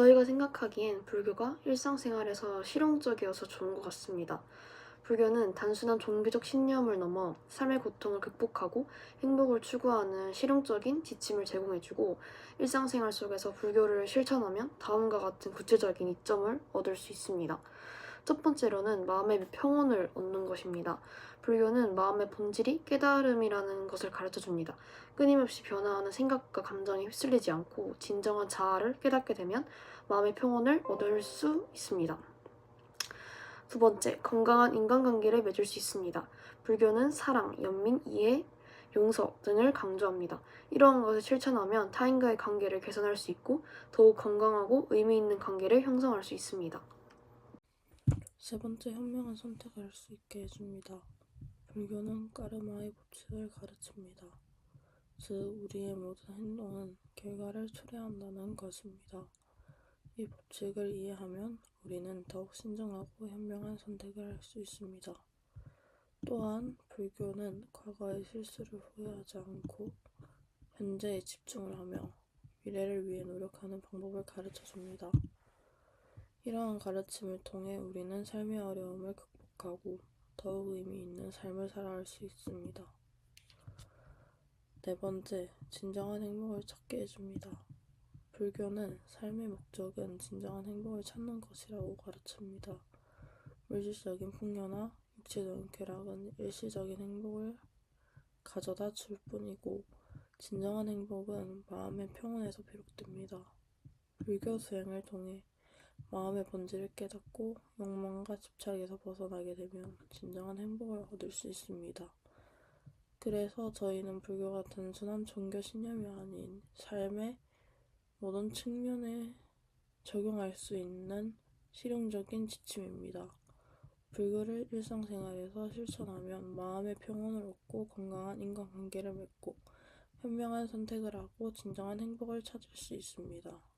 저희가 생각하기엔 불교가 일상생활에서 실용적이어서 좋은 것 같습니다. 불교는 단순한 종교적 신념을 넘어 삶의 고통을 극복하고 행복을 추구하는 실용적인 지침을 제공해주고 일상생활 속에서 불교를 실천하면 다음과 같은 구체적인 이점을 얻을 수 있습니다. 첫 번째로는 마음의 평온을 얻는 것입니다. 불교는 마음의 본질이 깨달음이라는 것을 가르쳐 줍니다. 끊임없이 변화하는 생각과 감정에 휩쓸리지 않고 진정한 자아를 깨닫게 되면 마음의 평온을 얻을 수 있습니다. 두 번째, 건강한 인간관계를 맺을 수 있습니다. 불교는 사랑, 연민, 이해, 용서 등을 강조합니다. 이러한 것을 실천하면 타인과의 관계를 개선할 수 있고 더욱 건강하고 의미 있는 관계를 형성할 수 있습니다. 세 번째 현명한 선택을 할 수 있게 해줍니다. 불교는 까르마의 법칙을 가르칩니다. 즉, 우리의 모든 행동은 결과를 초래한다는 것입니다. 이 법칙을 이해하면 우리는 더욱 신중하고 현명한 선택을 할 수 있습니다. 또한 불교는 과거의 실수를 후회하지 않고 현재에 집중을 하며 미래를 위해 노력하는 방법을 가르쳐 줍니다. 이러한 가르침을 통해 우리는 삶의 어려움을 극복하고 더욱 의미 있는 삶을 살아갈 수 있습니다. 네 번째, 진정한 행복을 찾게 해줍니다. 불교는 삶의 목적은 진정한 행복을 찾는 것이라고 가르칩니다. 물질적인 풍요나 육체적인 쾌락은 일시적인 행복을 가져다 줄 뿐이고, 진정한 행복은 마음의 평온에서 비롯됩니다. 불교 수행을 통해 마음의 본질을 깨닫고 욕망과 집착에서 벗어나게 되면 진정한 행복을 얻을 수 있습니다. 그래서 저희는 불교가 단순한 종교 신념이 아닌 삶의 모든 측면에 적용할 수 있는 실용적인 지침입니다. 불교를 일상생활에서 실천하면 마음의 평온을 얻고 건강한 인간관계를 맺고 현명한 선택을 하고 진정한 행복을 찾을 수 있습니다.